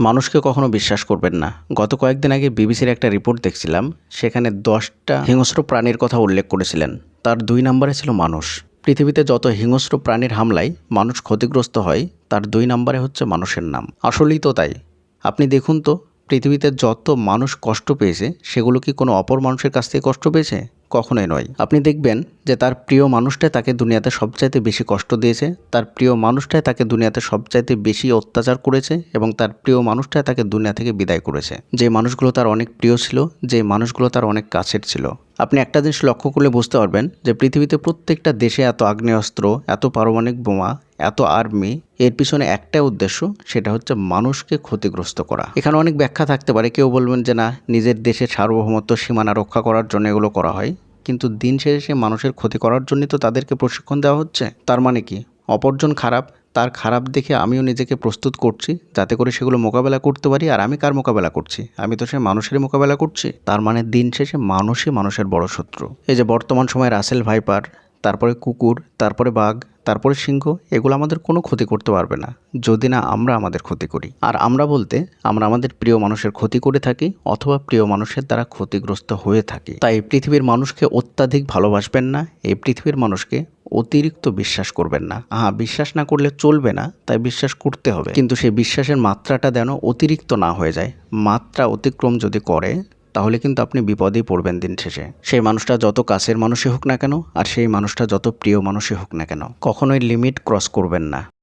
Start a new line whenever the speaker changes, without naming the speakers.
মানুষকে কখনো বিশ্বাস করবেন না। গত কয়েকদিন আগে বিবিসির একটা রিপোর্ট দেখছিলাম, সেখানে দশটা হিংস্র প্রাণীর কথা উল্লেখ করেছিলেন। তার দুই নম্বরে ছিল মানুষ। পৃথিবীতে যত হিংস্র প্রাণীর হামলায় মানুষ ক্ষতিগ্রস্ত হয়, তার দুই নম্বরে হচ্ছে মানুষের নাম। আসলেই তো তাই। আপনি দেখুন তো, পৃথিবীতে যত মানুষ কষ্ট পেয়েছে, সেগুলো কি কোনো অপর মানুষের কাছ থেকে কষ্ট পেয়েছে? কখনোই নয়। আপনি দেখবেন যে তার প্রিয় মানুষটাই তাকে দুনিয়াতে সবচাইতে বেশি কষ্ট দিয়েছে, তার প্রিয় মানুষটাই তাকে দুনিয়াতে সবচাইতে বেশি অত্যাচার করেছে এবং তার প্রিয় মানুষটাই তাকে দুনিয়া থেকে বিদায় করেছে। যে মানুষগুলো তার অনেক প্রিয় ছিল, যে মানুষগুলো তার অনেক কাছের ছিল। আপনি একটা জিনিস লক্ষ্য করলে বুঝতে পারবেন যে পৃথিবীতে প্রত্যেকটা দেশে এত আগ্নেয়াস্ত্র, এত পারমাণবিক বোমা, এত আর্মি, এর পিছনে একটাই উদ্দেশ্য, সেটা হচ্ছে মানুষকে ক্ষতিগ্রস্ত করা। এখানে অনেক ব্যাখ্যা থাকতে পারে। কেউ বলবেন যে না, নিজের দেশের সার্বভৌমত্ব সীমানা রক্ষা করার জন্য এগুলো করা হয়। কিন্তু দিন শেষে মানুষের ক্ষতি করার জন্যই তো তাদেরকে প্রশিক্ষণ দেওয়া হচ্ছে। তার মানে কি? অপরজন খারাপ, তার খারাপ দেখে আমিও নিজেকে প্রস্তুত করছি, যাতে করে সেগুলো মোকাবেলা করতে পারি। আর আমি কার মোকাবেলা করছি? আমি তো সে মানুষের মোকাবেলা করছি। তার মানে দিন শেষে মানুষই মানুষের বড় শত্রু। এই যে বর্তমান সময়ে রাসেল ভাইপার, তারপরে কুকুর, তারপরে বাঘ তারপরে সিংহ, এগুলো আমাদের কোনো ক্ষতি করতে পারবে না, যদি না আমরা আমাদের ক্ষতি করি। আর আমরা বলতে, আমরা আমাদের প্রিয় মানুষের ক্ষতি করে থাকি অথবা প্রিয় মানুষের দ্বারা ক্ষতিগ্রস্ত হয়ে থাকি। তাই পৃথিবীর মানুষকে অত্যাধিক ভালোবাসবেন না, এই পৃথিবীর মানুষকে অতিরিক্ত বিশ্বাস করবেন না। হ্যাঁ বিশ্বাস না করলে চলবে না, তাই বিশ্বাস করতে হবে। কিন্তু সেই বিশ্বাসের মাত্রাটা যেন অতিরিক্ত না হয়ে যায়, মাত্রা অতিক্রম যদি করে তাহলে কিন্তু আপনি বিপদেই পড়বেন দিন শেষে। সেই মানুষটা যত কাছের মানুষই হোক না কেন, আর সেই মানুষটা যত প্রিয় মানুষই হোক না কেন, কখনোই লিমিট ক্রস করবেন না।